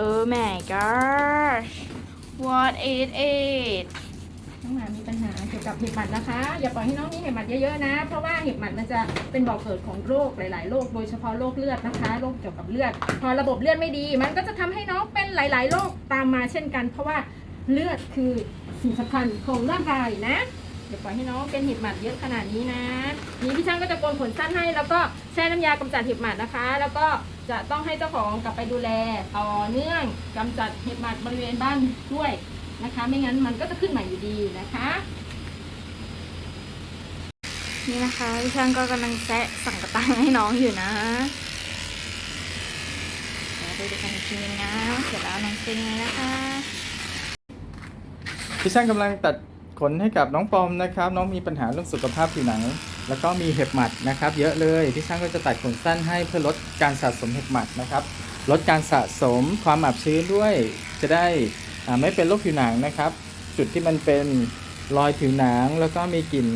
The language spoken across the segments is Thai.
Oh my gosh what is it น้องหมามีปัญหาเกี่ยวกับเห็บหมัดนะคะ อย่าปล่อยให้น้องมีเห็บหมัดเยอะๆนะ เพราะว่าเห็บหมัดมันจะเป็นบ่อกเกิดของโรคหลาย ๆ โรค โดยเฉพาะโรคเลือดนะคะ โรคเกี่ยวกับเลือด พอระบบเลือดไม่ดี มันก็จะทำให้น้องเป็นหลาย ๆ โรคตามมาเช่นกัน เพราะว่าเลือดคือสิ่งสำคัญของร่างกายนะ อย่าปล่อยให้น้องเป็นเห็บหมัดเยอะขนาดนี้นะ นี่พี่ช่างก็จะโกนขนสั้นให้ แล้วก็แช่น้ำยากำจัดเห็บหมัดนะคะ แล้วก็ จะต้องให้เจ้าของกลับไปดูแลต่อเนื่องกำจัดเห็บหมัดบริเวณบ้านด้วยนะคะ ไม่งั้นมันก็จะขึ้นใหม่อยู่ดีนะคะ นี่นะคะพี่ช่างก็กำลังแซะสั่งกระตังให้น้องอยู่นะเดี๋ยวดูดูกันอีกทีนึงนะเสร็จแล้วน้องเป็นไงนะคะพี่ช่างกำลังตัดขนให้กับน้องปอมนะครับ น้องมีปัญหาเรื่องสุขภาพผิวหนัง แล้วก็มีเห็บหมัดนะครับ เยอะเลยพี่ช่างก็จะตัดขนสั้นให้เพื่อลดการสะสมเห็บหมัดนะครับ ลดการสะสมความอับชื้นด้วย จะได้ไม่เป็นโรคผิวหนังนะครับ จุดที่มันเป็นรอยผิวหนัง แล้วก็มีกลิ่น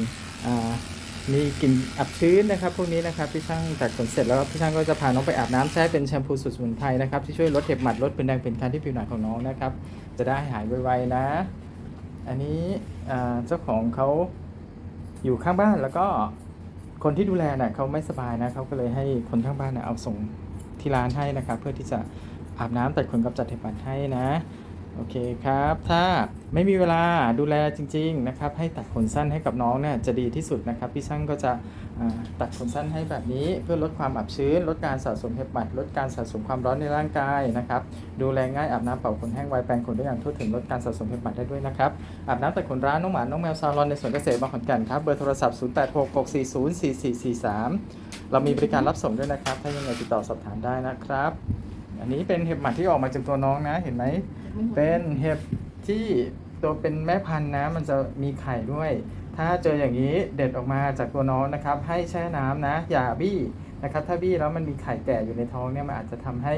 มีกลิ่นอับชื้นนะครับ พวกนี้นะครับพี่ช่างตัดขนเสร็จแล้วพี่ช่างก็จะพาน้องไปอาบน้ำแช่เป็นแชมพูสูตรสมุนไพรนะครับที่ช่วยลดเห็บหมัดลดเป็นแดงเป็นคันที่ผิวหนังของน้องนะครับ จะได้หายไวๆนะ อันนี้เจ้าของเขาอยู่ข้างบ้านแล้วก็ คนที่ดูแลน่ะเขาไม่สบายนะเขาก็เลยให้คนข้างบ้านน่ะเอาส่งที่ร้านให้นะครับ เพื่อที่จะอาบน้ำตัดขนกับจัดเห็บหมัดให้นะ โอเคครับ ถ้าไม่มีเวลาดูแลจริง ๆ นะครับ ให้ตัดขนสั้นให้กับน้องเนี่ยจะดีที่สุดนะครับ พี่ช่างก็จะตัดขนสั้นให้แบบนี้เพื่อลดความอับชื้น ลดการสะสมเห็บหมัด ลดการสะสมความร้อนในร่างกายนะครับ ดูแลง่ายอาบน้ำเป่าขนแห้งไวแปรงขนได้อย่างทั่วถึงลดการสะสมเห็บหมัดได้ด้วยนะครับ อาบน้ำตัดขนร้านน้องหมาน้องแมวซาลอนในสวนเกษตรบางขอนแก่นครับ เบอร์โทรศัพท์ 0866404443 เรามีบริการรับส่งด้วยนะครับ ถ้ายังไงติดต่อสอบถามได้นะครับ อันนี้เป็นเห็บหมัดที่ออกมาจากตัวน้องนะเห็นไหม เป็นเห็บที่ตัวเป็นแม่พันธุ์นะมันจะมีไข่ด้วย ถ้าเจออย่างนี้เด็ดออกมาจากตัวน้องนะครับ ให้แช่น้ำนะ อย่าบี้ นะครับถ้าบี้แล้วมันมีไข่แก่อยู่ในท้องเนี่ยมันอาจจะทำให้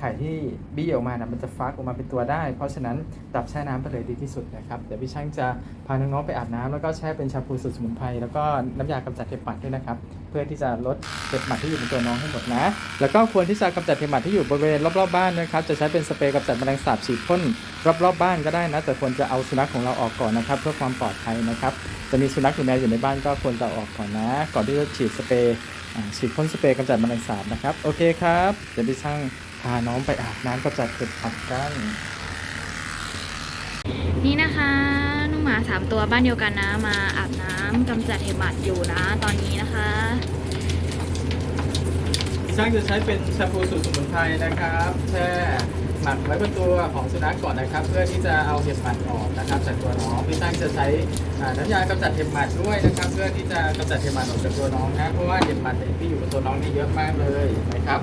ไข่ที่บี้ออกมานะมันจะฟักออกมาเป็นตัวได้ เพราะฉะนั้นดับแช่น้ำไปเลยดีที่สุดนะครับเดี๋ยวพี่ช่างจะพาน้องๆไปอาบน้ำแล้วก็แช่เป็นแชมพูสูตรสมุนไพรแล้วก็น้ำยากำจัดเห็บหมัดด้วยนะครับเพื่อที่จะลดเห็บหมัดที่อยู่ในตัวน้องให้หมดนะ แล้วก็ควรที่จะกำจัดเห็บหมัดที่อยู่บริเวณรอบๆบ้านนะครับจะใช้เป็นสเปรย์กำจัดแมลงสาบฉีดพ่นรอบๆบ้านก็ได้นะแต่ควรจะเอาสุนัขของเราออกก่อนนะครับเพื่อความปลอดภัยนะครับจะมีสุนัขหรือแมวอยู่ในบ้านก็ควรจะออกก่อนนะ ก่อนที่จะฉีดสเปรย์ ฉีดพ่นสเปรย์กำจัดแมลงสาบนะครับ โอเคครับ เดี๋ยวพี่ช่างพาน้องไปอาบน้ำกำจัดเห็บอัดกันนี่นะคะน้องหมาสามตัวบ้านเดียวกันนะ มาอาบน้ำกำจัดเห็บหมัดอยู่นะ ตอนนี้นะคะ ช่างจะใช้เป็นแชมพูสูตรสมุนไพรนะครับแช่หมักไว้บนตัวของสุนัขก่อนนะครับ เพื่อที่จะเอาเห็บหมัดออกนะครับจากตัวน้องพี่ช่างจะใช้น้ำยากำจัดเห็บหมัดด้วยนะครับ เพื่อที่จะกำจัดเห็บหมัดออกจากตัวน้องนะเพราะว่าเห็บหมัดเนี่ยที่อยู่บนตัวน้องนี่เยอะมากเลยนะครับ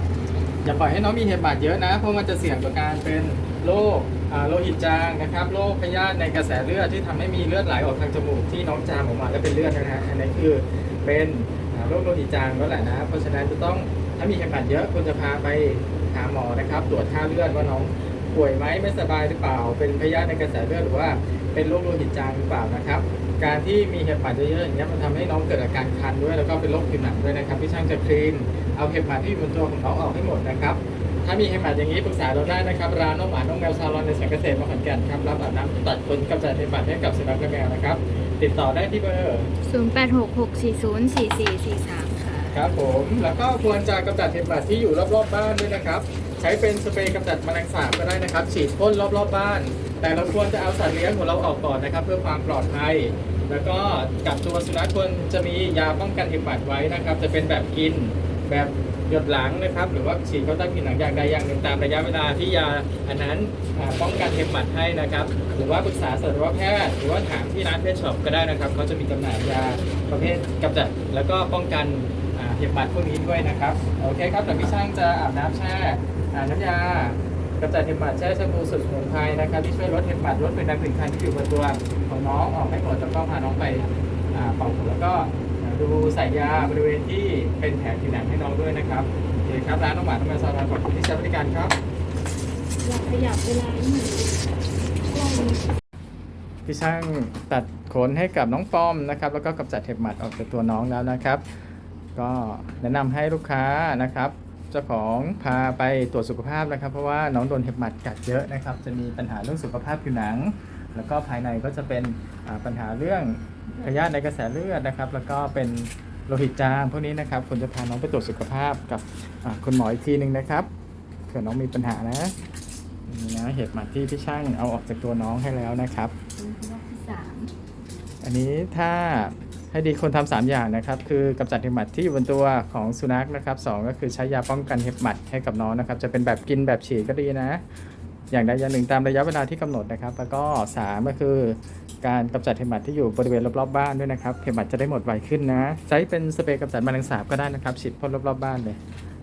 อย่าปล่อยให้น้องมีเห็บหมัดเยอะนะ เพราะมันจะเสี่ยงต่อการเป็นโรคโลหิตจางนะครับโรคพยาธิในกระแสเลือดที่ทำให้มีเลือดไหลออกทางจมูกที่น้องจามออกมาแล้วเป็นเลือดนะฮะอันนี้คือเป็นโรคโลหิตจางแล้วแหละนะ เพราะฉะนั้นจะต้อง ถ้ามีเห็บหมัดเยอะควรจะพาไปหาหมอนะครับ ตรวจค่าเลือดว่าน้องป่วยไหมไม่สบายหรือเปล่า เป็นพยาธิในกระแสเลือดหรือว่าเป็นโรคโลหิตจางหรือเปล่านะครับ การที่มีเห็บหมัดเยอะๆอย่างเงี้ยมันทำให้น้องเกิดอาการคันด้วยแล้วก็เป็นโรคผิวหนังด้วยนะครับพี่ช่างจะคลีนเอาเห็บหมัดที่อยู่บนตัวของน้องออกให้หมดนะครับถ้ามีเห็บหมัดอย่างนี้ปรึกษาเราได้นะครับร้านน้องหมาน้องแมวซาลอนในสวนเกษตรมาขอนแก่นครับรับอาบน้ำตัดขนกำจัดเห็บหมัดให้กับสุนัขและแมวนะครับติดต่อได้ที่เบอร์ 0866404443 ครับผมแล้วก็ควรจะกำจัดเห็บหมัดที่อยู่รอบๆบ้านด้วยนะครับ ใช้เป็นสเปรย์กำจัดแมลงสาบก็ได้นะครับ ฉีดพ่นรอบๆบ้าน แต่เราควรจะเอาสัตว์เลี้ยงของเราออกก่อนนะครับ เพื่อความปลอดภัย แล้วก็กับตัวสุนัขควรจะมียาป้องกันเห็บหมัดไว้นะครับ จะเป็นแบบกินแบบหยดหลังนะครับ หรือว่าฉีดเข้าใต้ผิวหนังอย่างใดอย่างหนึ่งตามระยะเวลาที่ยาอันนั้นป้องกันเห็บหมัดให้นะครับ หรือว่าปรึกษาสัตวแพทย์หรือว่าถามที่ร้านเพชช็อปก็ได้นะครับเขาจะมีจำหน่ายยาประเภทกำจัดแล้วก็ป้องกัน เห็บหมัดพวกนี้ด้วยนะครับ โอเคครับแต่พี่ช่างจะอาบน้ำแช่อ่าน้ำยากำจัดเห็บหมัดแช่แชมพูสูตรสมุนไพรนะครับที่ช่วยลดเห็บหมัดลดเป็นดังผื่นคันที่อยู่บนตัวของน้องออกให้หมดแล้วก็พาน้องไปอ่าเป่าขนแล้วก็ดูใส่ยาบริเวณที่เป็นแผลผิวหนังให้น้องด้วยนะครับโอเคครับร้านน้องหมาน้องแมวซาลอนขอบคุณที่ใช้บริการครับอยากขยับเวลาหน่อยกล้องพี่ช่างตัดขนให้กับน้องปอมนะครับ แล้วก็กำจัดเห็บหมัดออกจากตัวน้องแล้วนะครับ ก็แนะนำให้ลูกค้านะครับเจ้าของพาไปตรวจสุขภาพนะครับ เพราะว่าน้องโดนเห็บหมัดกัดเยอะนะครับ จะมีปัญหาเรื่องสุขภาพผิวหนัง แล้วก็ภายในก็จะเป็นอ่าปัญหาเรื่องพยาธิในกระแสเลือดนะครับ แล้วก็เป็นโลหิตจางพวกนี้นะครับคุณจะพาน้องไปตรวจสุขภาพกับอ่าคุณหมออีกทีหนึ่งนะครับเผื่อน้องมีปัญหานะนี่นะเห็บหมัดที่พี่ช่างเอาออกจากตัวน้องให้แล้วนะครับเป็นรอบที่สามอันนี้ถ้า ให้ดีคนทำสามอย่างนะครับ คือกำจัดเห็บหมัดที่อยู่บนตัวของสุนัขนะครับสองก็คือใช้ยาป้องกันเห็บหมัดให้กับน้องนะครับ จะเป็นแบบกินแบบฉีดก็ดีนะ อย่างใดอย่างหนึ่งตามระยะเวลาที่กำหนดนะครับ แล้วก็สามก็คือการกำจัดเห็บหมัดที่อยู่บริเวณรอบๆบ้านด้วยนะครับเห็บหมัดจะได้หมดไวขึ้นนะ ใช้เป็นสเปรย์กำจัดแมลงสาบก็ได้นะครับฉีดพ่นรอบๆบ้านเลย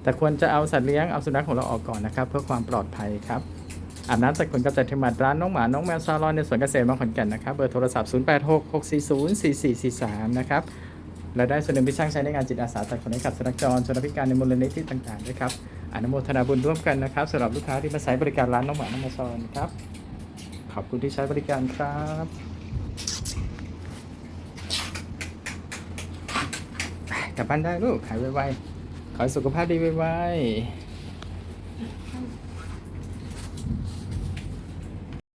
แต่ควรจะเอาสัตว์เลี้ยงเอาสุนัขของเราออกก่อนนะครับ เพื่อความปลอดภัยครับ อาบน้ำตัดขนกำจัดเห็บหมัดร้านน้องหมา น้องแมวซาลอนในสวนเกษตรบางขอนแก่นนะครับ เบอร์โทรศัพท์ 0866404443 นะครับและได้ส่วนหนึ่งที่ช่างใช้ในงานจิตอาสาตัดขนให้กับสุนัขจรสุนัขพิการในมูลนิธิต่างๆด้วยครับอนุโมทนาบุญร่วมกันนะครับสำหรับลูกค้าที่มาใช้บริการร้านน้องหมา น้องแมวซาลอนครับ ขอบคุณที่ใช้บริการครับกลับบ้านได้ลูกหายไวๆขอให้สุขภาพดีไวๆ